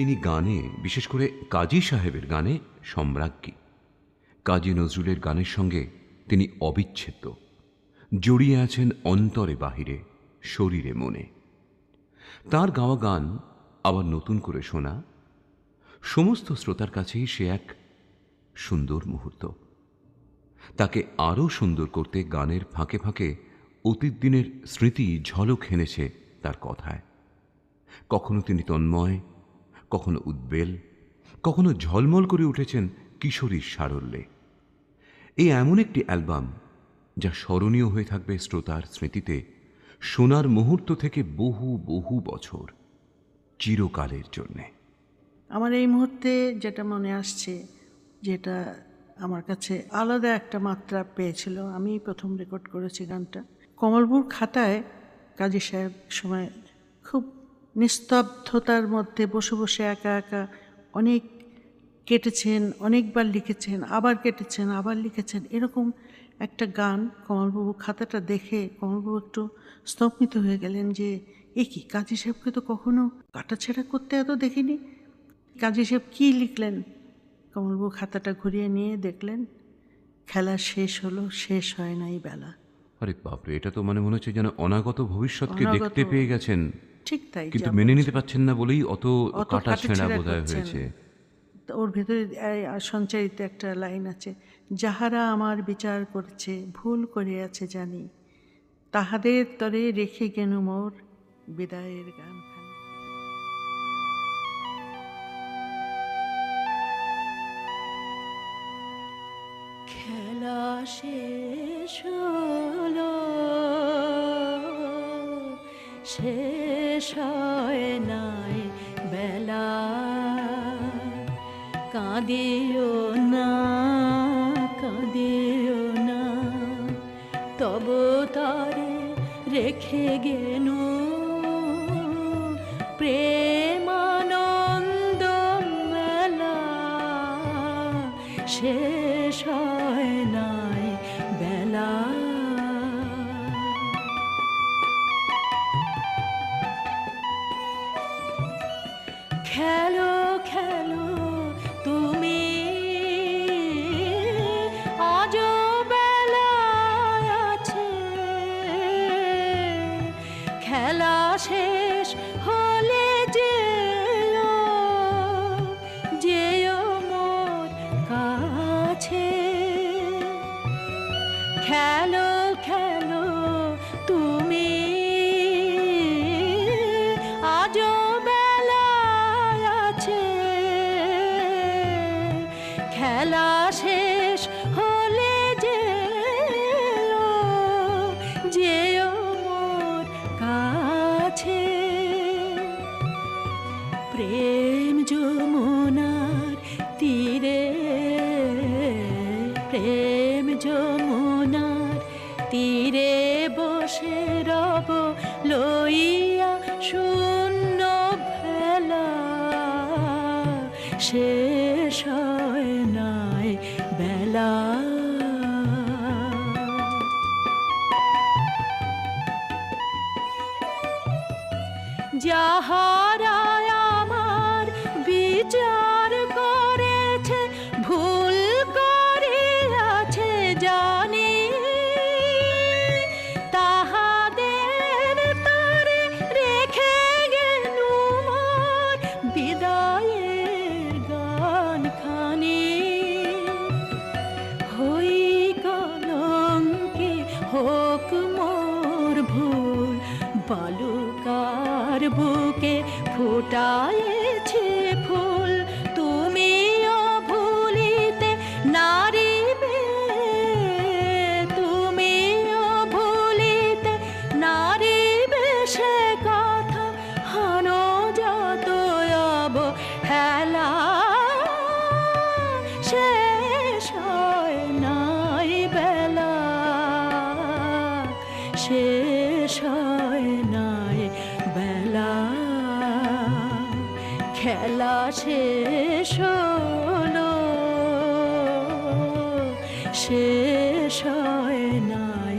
তিনি গানে, বিশেষ করে কাজী সাহেবের গানে সম্রাজ্ঞী। কাজী নজরুলের গানের সঙ্গে তিনি অবিচ্ছেদ্য। জড়িয়ে আছেন অন্তরে বাহিরে, শরীরে মনে। তার গাওয়া গান আবার নতুন করে শোনা, সমস্ত শ্রোতার কাছেই সে এক সুন্দর মুহূর্ত। তাকে আরও সুন্দর করতে গানের ফাঁকে ফাঁকে অতীত দিনের স্মৃতি ঝলক হেনেছে তার কথায়। কখনো তিনি তন্ময় কখনো উদ্বেল, কখনো ঝলমল করে উঠেছেন কিশোরীর সারল্যে। এই এমন একটি অ্যালবাম যা স্মরণীয় হয়ে থাকবে শ্রোতার স্মৃতিতে সোনার মুহূর্ত থেকে বহু বহু বছর চিরকালের জন্যে। আমার এই মুহূর্তে যেটা মনে আসছে, যেটা আমার কাছে আলাদা একটা মাত্রা পেয়েছিল, আমি প্রথম রেকর্ড করেছি গানটা। কমলপুর খাতায় কাজী সাহেব সময় খুব নিস্তব্ধতার মধ্যে বসে বসে একা একা অনেক কেটেছেন অনেকবার লিখেছেন আবার কেটেছেন আবার লিখেছেন। এরকম একটা গান কমলবাবু খাতাটা দেখে কমলবাবু একটু স্তম্ভিত হয়ে গেলেন যে এ কি কাজী সাহেবকে তো কখনো কাটাছেড়া করতে এত দেখিনি? কাজী সাহেব কী লিখলেন? কমলবাবু খাতাটা ঘুরিয়ে নিয়ে দেখলেন খেলা শেষ হলো শেষ হয় নাই বেলা। আরে বাপরে এটা তো মানে মনে হচ্ছে যেন অনাগত ভবিষ্যৎকে দেখতে পেয়ে গেছেন। ঠিক তাই কিন্তু মেনে নিতে পারছেন না বলেই অত কাটা ছেঁড়া বোধহয় হয়েছে। ওর ভেতরে সঞ্চারিত একটা লাইন আছে যাহারা আমার বিচার করছে ভুল করে আছে জানি তাহাদের তরে রেখে গেনু মোর বিদায়ের গান খেলা শেষ হলো শেষ হয় নাই বেলা। কাঁদিও না কাঁদিও না। তব তারে রেখে গেনু। প্রেমানন্দ মেলা শেষ হয় নাই বেলা। খেলো খেলো তুমি। বেলায় আছে। খেলা শেষ হলে যেও যেও মোর কাছে। খেলো প্রেম যমুনার তীরে, প্রেম যমুনার তীরে বসে রব লইয়া শূন্য ভেলা। শেষ নাই বেলা। যাহারা বালুকার বুকে ফুটায়েছে ফুল। তুমিও ভুলিতে নারিবে তুমিও ভুলিতে নারিবে সে কথা হানো যত অব হেলা। শেষ হয় নাই বেলা। শেষ খেলা শেষ হলো। শেষ হয় নাই।